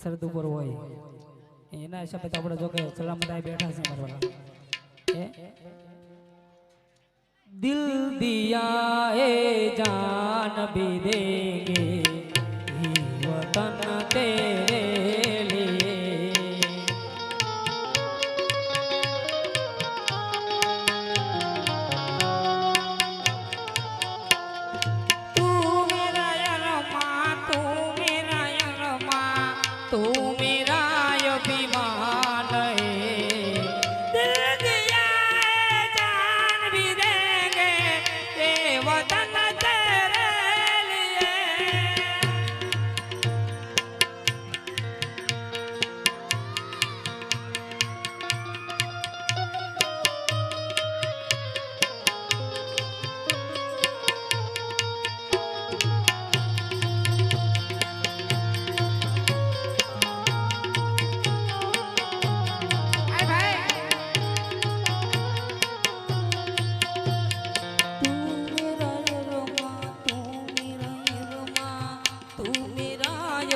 સરદ ઉપર હોય. એના હિસાબે તો આપણે જો કે સલામત આવી બેઠા છે મારવાના દિલ દિયા એ જાન ભી દે વતન તે toa.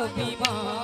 অভিমান